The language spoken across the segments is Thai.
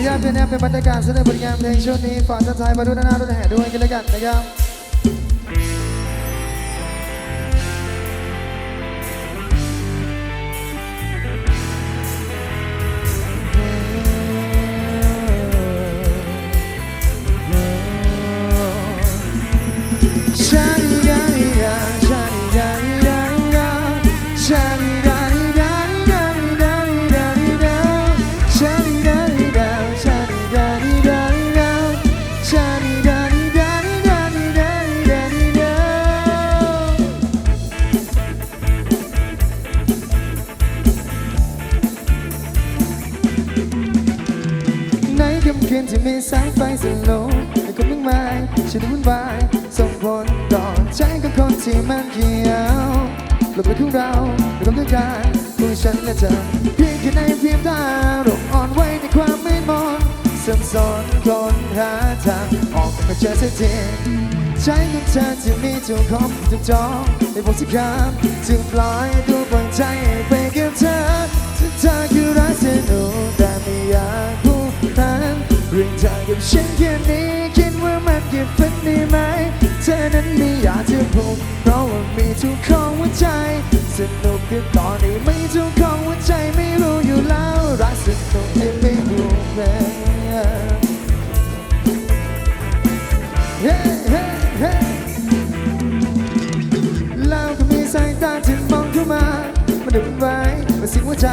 ยวญาตเป็นแนบเป็นบรรยากาศเสนอผลงานเพลงช่วงนี้ฝากท่านไทยมาดูหน้าดูแห่ด้วยกันแล้วกันนะครับ คืนที่มีแสงไฟสโลวให้คนมากมายฉันวุ่นวายส่งผลต่อใจของคนที่มันเกี่ยวหลบไปของเราในความต้องการขอฉันและเธอเพียงแค่ในเพียงตาหลงอ่อนไว้ในความไม่มนสับสนคนหาทางออกมาเจอเสักทีใจของเธอที่มีเจ้าของถูกจองในบทสักคำจึงปล่อยตัวปล่อยใจไป กับฉันแค่นี้ คิดว่ามันเก็บฝันได้ไหม เธอนั้นไม่อยากจะพูดเพราะว่ามีทุกของหัวใจ สนุกกันตอนนี้ไม่ทุกของหัวใจไม่รู้อยู่แล้วรักสนุกที่ไม่รู้แม้ Hey, hey, hey แล้วก็มีสายตาที่มองเข้ามา มันดึงไว้มาสิ่งหัวใจ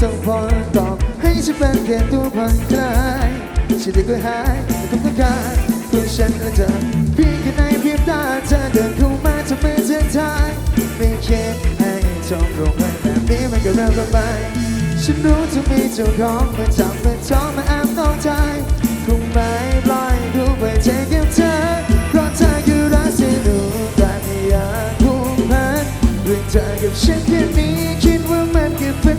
ส่งผลตอบให้ฉันเป็นแค่ตัวผ่อนคลาย ฉันได้ก็หายในความต้องการตัวฉันและเธอเพียงแค่ในเพียงตาเธอเดินเข้ามาทำให้เธอทายไม่คิดให้จบลงไปแบบนี้มันก็เริ่มกันไปฉันรู้จะมีเจ้าของมาจับมาจ้องมาแอบนอกใจคงไม่ปล่อยดูไปเจอกับเธอเพราะเธอคือรักสนุแต่ไม่อยากผูกพันเรื่องเธอกับฉันแค่นี้คิดว่ามันคือฝัน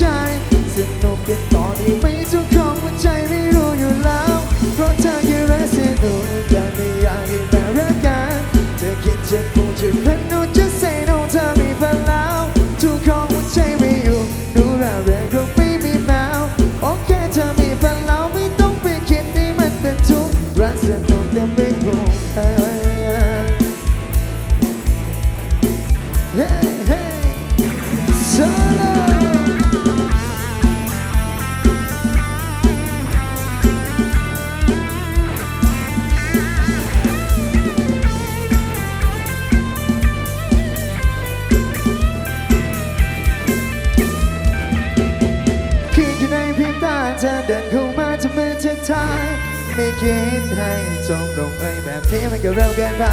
ข เธอเดินเข้ามาจะมือเธอทายไม่คิดให้จบลงไปแบบนี้มันก็เร็วเกินไป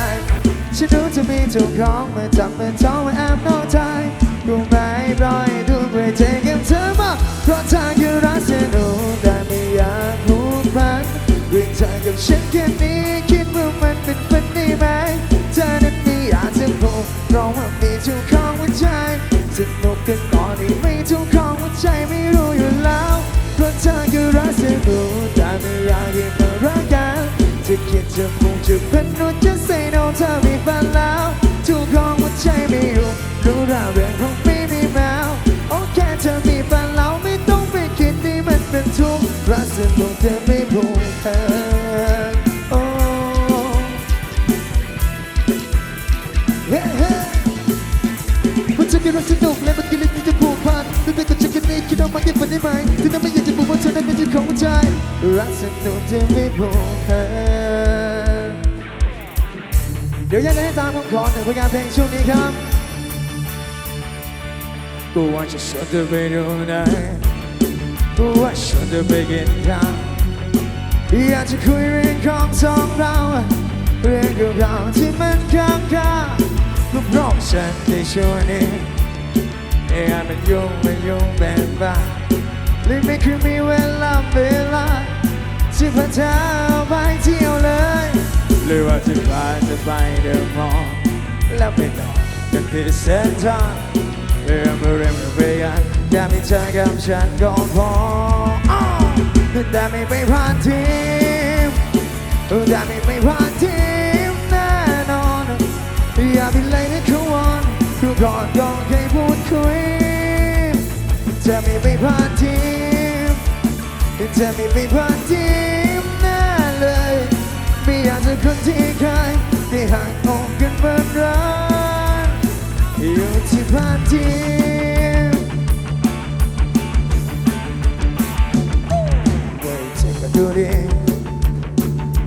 ฉันรู้จะมีเจ้าของมาจับมาท้องมาแอบนอกใจกูไม่ปล่อยดูไปเทกับเธอมาเพราะเธอคือรักสนุกแต่ไม่อยากผูกพันเรื่องเธอกับฉันแค่นี้คิดว่ามันเป็นฝัน จะคิดจะพูดจะเป็นโนจะ say no เธอไม่ฟังแล้วทุกของหัวใจไม่อยู่รู้ราเรื่องของไม่มีแมวโอเคเธอมีแฟนแล้วไม่ต้องไปคิดที่มันเป็นทุกข์รักสนุกเธอไม่ผูกพันโอ้เฮ้เฮ้มันจะกินรักสนุกและมันกินเรื่องที่จะผูกพันตั้งแต่กับฉันกันนี้คิดเอามาเก็บฝันได้ไหมถึงนั้นไม่อยากจะบอกว่าเธอนั้นเป็นเจ้าของหัวใจรักสนุกจะไม่ผูกพัน ดี๋ยวยังไงให้ตามผมขอหนึ่งผลงานเพลงช่วงนี้ครับกูว่าจะชวนเธอไปดูไหนกูว่าชวนเธอไปกินข้าวอยากจะคุยเรื่องของสองเราเรื่องเก่าๆที่มันค้างคาก็เพราะฉันในช่วงนี้เอ้ยมันยุ่งมันยุ่งแบบบ้าเลยไม่เคยมีเวลาเวลาที่พาเธอไปเที่ยวเลย หรือว่าจะพาเธอไปเดินมองแล้วไปนอนกันที่เส้นทางเรื่องเรื่องเรื่องเรื่องแค่มีเธอกับฉันก็พอแต่ไม่ไปผ่านทีมแต่ไม่ไม่ผ่านทีมแน่นอนอย่าไปเลยนะเขาวันคือก่อนก็เคยพูดคุยจะไม่ไปผ่านทีมจะไม่ไปผ่านที อยากจะคนที่เคยได้ห่างอกกันเมื่อรักอยู่ที่ผ่านทีเว้ยเธอก็ดูดี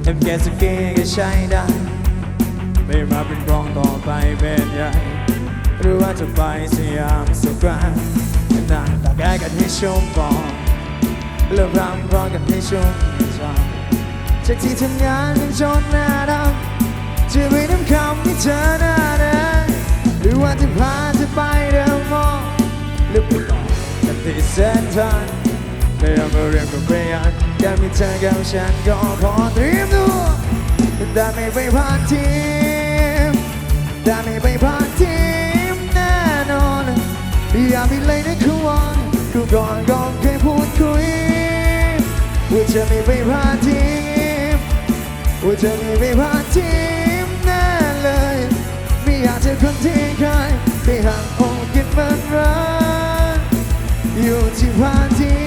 เอ็มแกสเกก็ใช้ได้ ไม่มาเป็นรองต่อไปเป็นใหญ่หรือว่าจะไปสยามสแควร์นั่งตากแดดกันให้ชุ่มปองเลิกรำร้อนกันให้ชุ่มใจ จากที่ทำงานกันจนหน้าดำจะไปน้ำคำให้เธอหน้าแดงหรือว่าจะพาเธอไปเดินมองหรือไปต่อกันที่เส้นทางไม่ต้อมเรียนกับเรียนแค่มีเธอกับฉันก็พอเตรียมตัวแต่ไม่ไปผ่านทีมแต่ไม่ไปผ่านทีมแน่นอนอย่าไปเลยนะคือวันคือก่อนก่อนเคยพูดคุยว่าจะไม่ไปผ่านทีม ว่าจะไม่ไปผ่าทีมแน่เลย ไม่อยากจะคนที่เคยไปห่างอกกันเหมือนรักอยู่ที่ผ่าทีม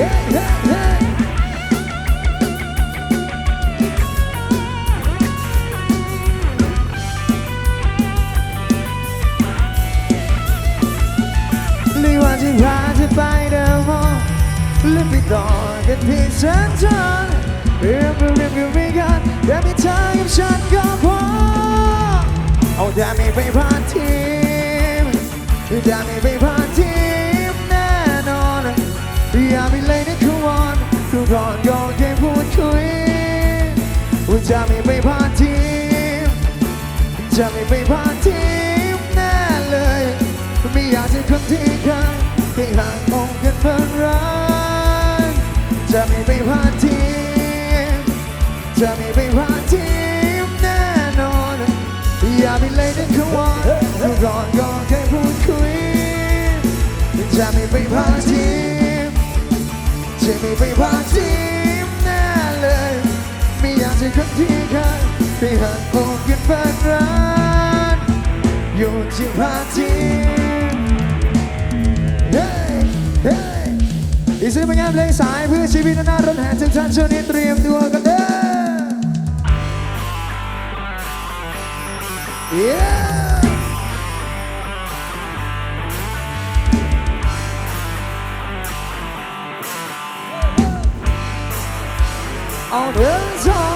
Yeah, yeah, yeah. ที่เส้นทางเรียบเรียบเรียบเรียบกันแต่มีเธอกับฉันก็พอเอาแต่ไม่ไปผ่านทีมแต่ไม่ไปผ่านทีมแน่นอนอย่าไปเลยนะคือวันคือก่อนก็แค่พูดคุยว่าจะไม่ไปผ่านทีมจะไม่ไปผ่านทีมแน่เลยไม่อยากจะคนที่เคยที่ห่างมอกกันเพิ่ง จะไม่ไปผ่านทีจะไม่ไปผ่านทีแน่นอน อย่าไปเลยนะคือวันคือก่อนก็แค่พูดคุย จะไม่ไปผ่านทีจะไม่ไปผ่านทีแน่เลย ไม่อยากจะคนที่เคยที่ห่างอกกันเพิ่งรักอยู่ที่ผ่านที อีกสิ่งเป็นงานเพลงสายเพื่อชีวิตหน้ารถแห่ทุกท่านช่วงนี้เตรียมตัวกันเด้อ Yeah เอาเดินสอง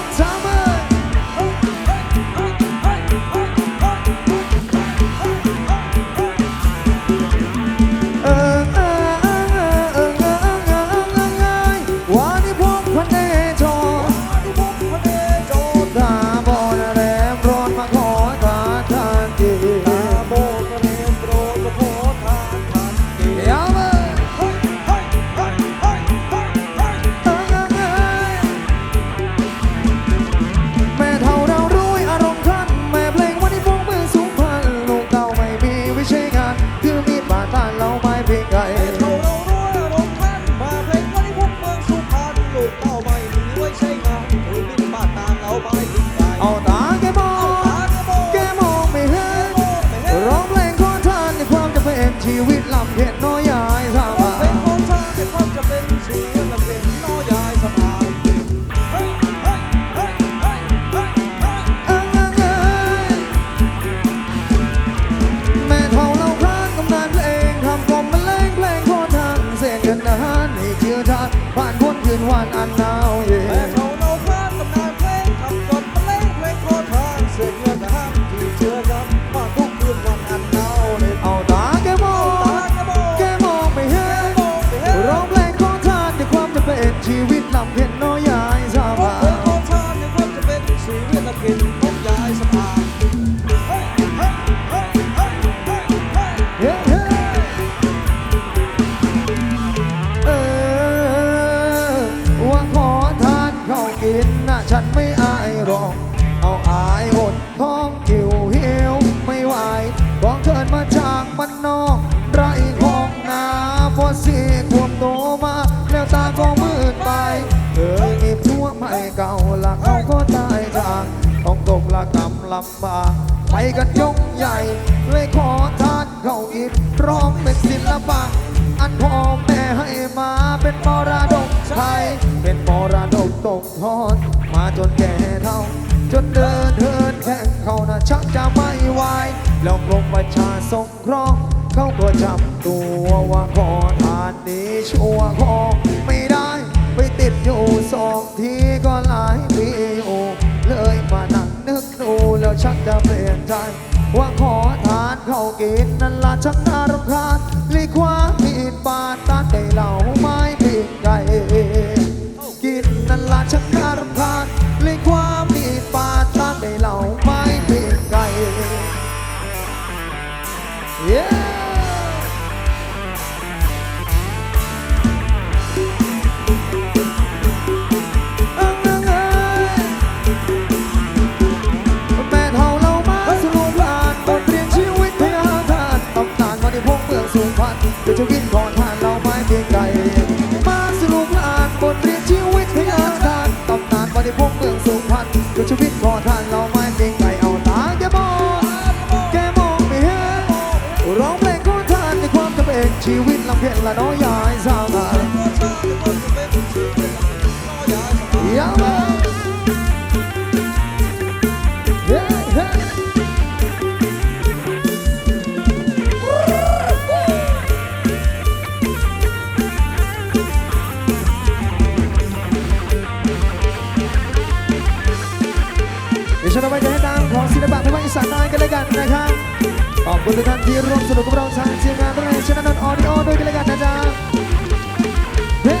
สา วันอันหนาวเแม่เขาเราพลาดตำนานเพลงทำกดมาเล่นเพลงโคทานเสกเงินห้าที่เชื่อดำมาทุกคืนวันอันหนาวเยเอาตาแกมองแกมองไม่เห็นร้องลงโคทานด้วยความจะเป็นชีวิตลำเพ็ญน้อยำบากไปกันยกใหญ่เลยขอทานเข้าอิฐร้องเป็นศิลปะ อันพ่อแม่ให้มาเป็นมรดกไทยเป็นมรดกตกทอด มาจนแก่เท่า จนเดินเทินแข่งเขานะชักจะไม่ไหวแล้วกรมประชาสงเคราะห์เขาก็จับตัวว่าขอทานนี้ชัวร์ของไม่ได้ ไปติดอยู่สองทีก็หลายปีอยู่ ดูแล้วชักจะเปลี่ยนใจ ว่าขอทานเข้ากินนั่นละชักนาร ร้องเพลงก่อนทานในความจำเป็นชีวิตลำเพียงละน้อยยายสาวงาน Yeah, man. Yeah, yeah. เดี๋ยวฉันเอาไว้จะให้ดังของศิลปะทางภาคอีสานใต้กันเลยกันนะครับ ขอบคุณทุกท่านที่ร่วมสนุกกับเราทางทีมงานแรงชนะนนท์ออดิโอด้วยกันเลยกันนะจ๊ะเฮ้